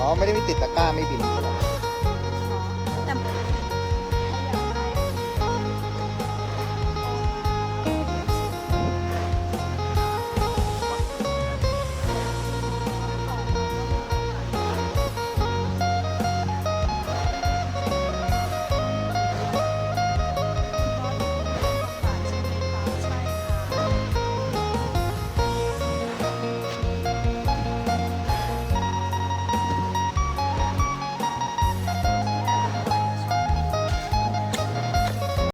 อ๋อ ไม่ได้มีติดตะกร้าไม่บิน